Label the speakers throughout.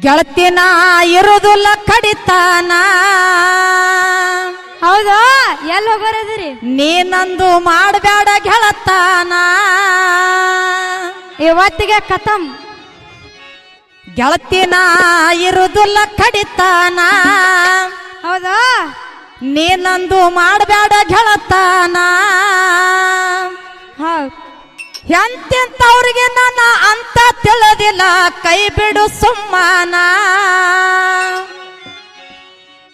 Speaker 1: ಗೆಳತಿನ ಇರುದಿಲ್ಲ ಕಡಿತಾನ.
Speaker 2: ಹೌದಾ? ಎಲ್ಲಿ ಹೋಗೋರದಿರಿ?
Speaker 1: ನೀನಂದು ಮಾಡಬೇಡ ಗೆಳತಾನ.
Speaker 2: ಇವತ್ತಿಗೆ ಕತಂ
Speaker 1: ಗೆಳತಿನ ಇರುದಿಲ್ಲ ಕಡಿತಾನ.
Speaker 2: ಹೌದಾ?
Speaker 1: ನೀನಂದು ಮಾಡಬೇಡ ಗೆಳತಾನ.
Speaker 2: ಹೌದ್.
Speaker 1: ಎಂತೆಂತವ್ರಿಗೆ ನನ್ನ ಅಂತ ತಿಳಿದಿಲ್ಲ. ಕೈ ಬಿಡು ಸುಮ್ಮನ.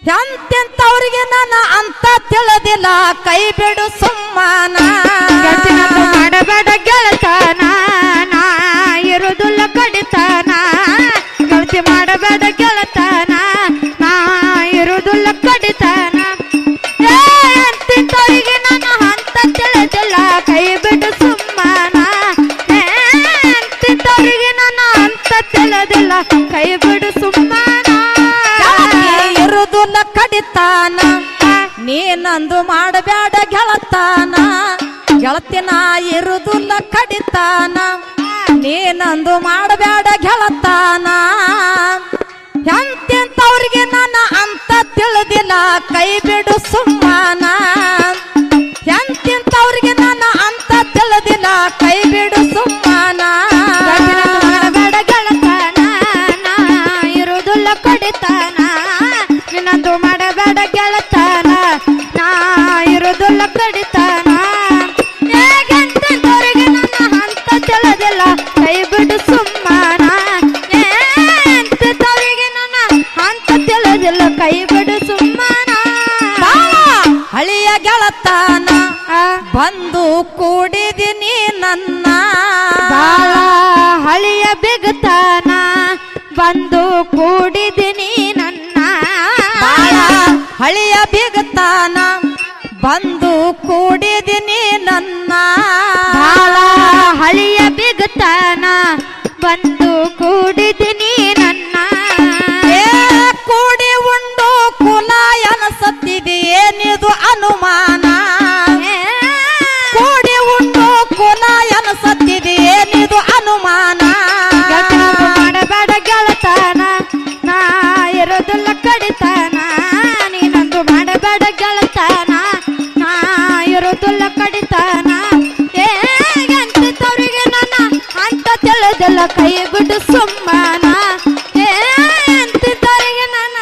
Speaker 1: ಎಂತೆಂತವ್ರಿಗೆ ನನ್ನ ಅಂತ ತಿಳಿದಿಲ್ಲ. ಕೈ ಬಿಡು ಸುಮ್ಮನ.
Speaker 2: ಮಾಡಬೇಡ ಗೆಳತನ. ನಾ ಇರುದಿಲ್ಲ ಕಡಿತನ. ಗೆಳತಿ ಮಾಡಬೇಡ ಕಡಿತಾನ
Speaker 1: ನೀನಂದು ಮಾಡಬೇಡ ಗೆಳತಾನ? ಗೆಳತಿನ ಇರುದಿಲ್ಲ ಕಡಿತಾನ? ನೀನಂದು ಮಾಡಬೇಡ ಗೆಳತಾನ? ಎಂತೆಂತವ್ರಿಗೆ ನನ್ನ ಅಂತ ತಿಳಿದಿಲ್ಲ ಕೈ ಬಿಡು ಸುಮ್ಮನ? ಎಂತೆಂತವ್ರಿಗೆ ನನ್ನ ಅಂತ ತಿಳಿದಿಲ್ಲ ಕೈ ಬಿಡು ಸುಮ್ಮನ
Speaker 2: ಮಾಡಬೇಡ ಗೆಳತನ ಇರುದುಲ್ಲ ಕಡಿತನ? ನಿನ್ನಂದು ಮಾಡಬೇಡ ಗೆಳತನ ನಾ ಇರುದುಲ್ಲ ಕಡಿತನ. ಹೇಗೆಂತವರಿಗೆ ನನ್ನ ಹಂತ ತಿಳಿದಿಲ್ಲ ಕೈ ಬಿಡು ಸುಮ್ಮನ. ಎಂತವರಿಗೆ ನನ್ನ ಹಂತ ತಿಳಿದಿಲ್ಲ ಕೈ ಬಿಡು ಸುಮ್ಮನ.
Speaker 1: ಹಳಿಯ ಗೆಳತಾನ ಬಂದು
Speaker 2: ಬಂದು ಕೂಡಿದಿನಿ ನನ್ನ.
Speaker 1: ಹಳಿಯ ಬಿಗತಾನ ಬಂದು ಕೂಡಿದಿನಿ ನನ್ನ.
Speaker 2: ಬಾಳ ಹಳಿಯ ಬಿಗತಾನ ಬಂದು ಕೂಡಿದಿನಿ ನನ್ನ.
Speaker 1: ಏ ಕೂಡಿ ಉಂಡು ಕುಲ ಎನಸತ್ತಿದೆ ಏನಿದು ಅನುಮಾನ? ಕೂಡಿ ಉಂಡು ಕುಲ ಎನಸತ್ತಿದೆ ಏನಿದು ಅನುಮಾನ?
Speaker 2: ಮಾಡಬೇಡ ಗೆಳತಾನ ನಾ ಇರೋದಿಲ್ಲ ಕಡಿತನ. ಕೈ ಬಿಡು ಸುಮ್ಮನ ಅಂತಿದ್ದವರಿಗೆ ನನ್ನ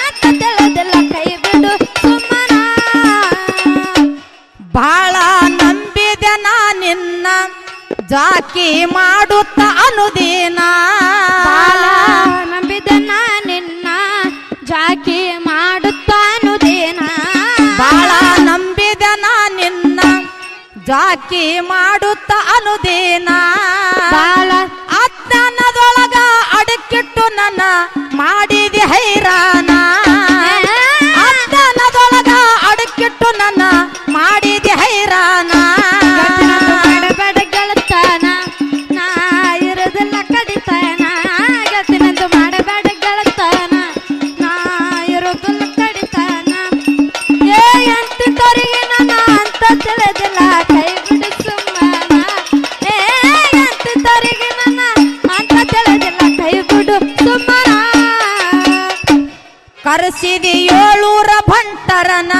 Speaker 2: ಅಂತ ತಿಳಿದಿಲ್ಲ ಕೈ ಬಿಡು ಸುಮ್ಮನ.
Speaker 1: ಬಾಳ ನಂಬಿದೆ ನಾ ನಿನ್ನ ಜಾಕಿ ಮಾಡುತ್ತ ಅನುದೀನ.
Speaker 2: ಬಾಳ ನಂಬಿದೆ ನಾ ನಿನ್ನ ಜಾಕಿ ಮಾಡುತ್ತಾನುದೇನ
Speaker 1: ಬಾಳ ನಂಬಿದೆ ನಾ ನಿನ್ನ ಜಾಕಿ ಮಾಡುತ್ತ ಅನುದೀನ.
Speaker 2: ಬಾಳ
Speaker 1: ಅಡಕಿಟ್ಟು ನನ್ನ ಕರೆಸಿದಿ ಏಳೂರ ಭಂಟರನ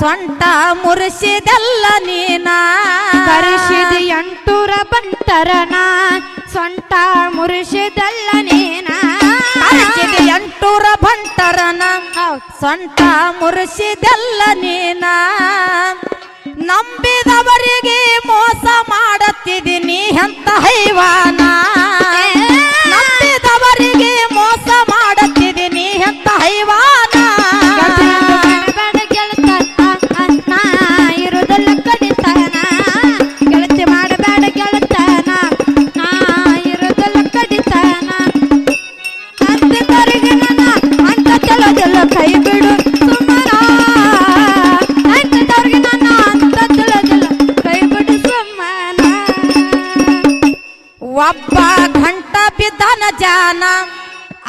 Speaker 1: ಸೊಂಟ ಮುರಿಸಿದೆಲ್ಲ ನೀನ?
Speaker 2: ಕರೆಸಿದ ಎಂಟೂರ ಬಂಟರನ ಸೊಂಟ ಮುರಿಸಿದಲ್ಲ ನೀನ?
Speaker 1: ಕರೆಸಿದಿ ಎಂಟೂರ ಭಂಟರನ ಸೊಂಟ ಮುರಿಸಿದೆಲ್ಲ ನೀನ? ನಂಬಿದವರಿಗೆ ಮೋಸ ಮಾಡುತ್ತಿದ್ದೀನಿ ಎಂತ ಹೈವಾನ? ನಂಬಿದವರಿಗೆ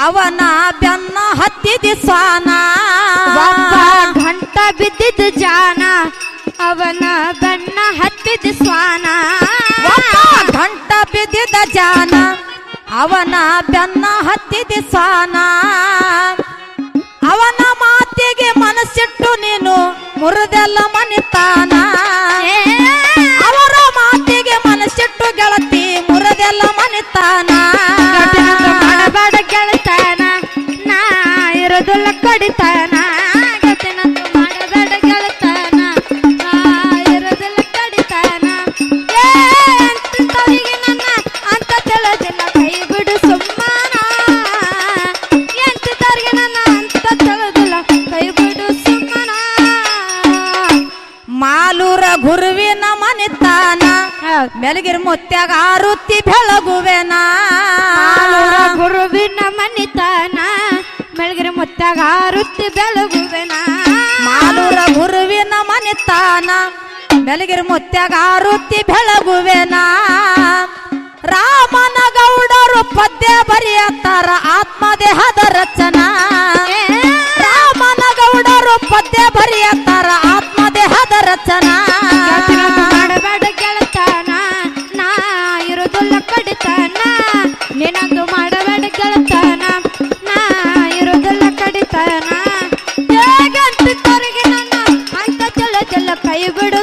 Speaker 1: ಅವನ ಬೆನ್ನ ಹತ್ತಿದ ಸ್ವಾನ.
Speaker 2: ಘಂಟ ಗಂಟ ಬಿದ್ದಿದ್ದ ಜಾನ ಅವನ ಬೆನ್ನ ಹತ್ತಿದ ಸ್ವಾನ.
Speaker 1: ಘಂಟ ಬಿದ್ದಿದ ಜಾನ ಅವನ ಬೆನ್ನ ಹತ್ತಿದ ಸ್ವಾನ. ಅವನ ಮಾತಿಗೆ ಮನಸ್ಸಿಟ್ಟು ನೀನು ಮುರಿದೆಲ್ಲ ಮನಿತಾನಾ.
Speaker 2: ಕಡಿತಾನ ಮಾಲೂರ ಗುರುವಿನ ಮನಿತಾನ ಮೆಲಗಿರ್ ಮುತ್ಯಾಗ ಆರುತಿ ಬೆಳಗುವೆನಾ? ಗುರುವಿನ ಮನಿತಾನ ಮುತ್ತಾಗ ರುತ್ತಿ ಬೆಳಗುವೆನ
Speaker 1: ಮಾಲೂರ ಗುರುವಿನ ಮನೆತಾನ ಬೆಳಗಿರ ಮುತ್ತಾಗ ರುತ್ತಿ ಬೆಳಗುವೆನ
Speaker 2: ರಾಮನ ಗೌಡರು ಪದ್ಯ ಬರೆಯತ್ತಾರ ಆತ್ಮದೇಹದ ರಚನಾ.
Speaker 1: ರಾಮನ ಗೌಡರು ಪದ್ಯ ಬರೆಯತ್ತಾರ ಆತ್ಮದೇಹದ ರಚನಾ. ഇവിടെ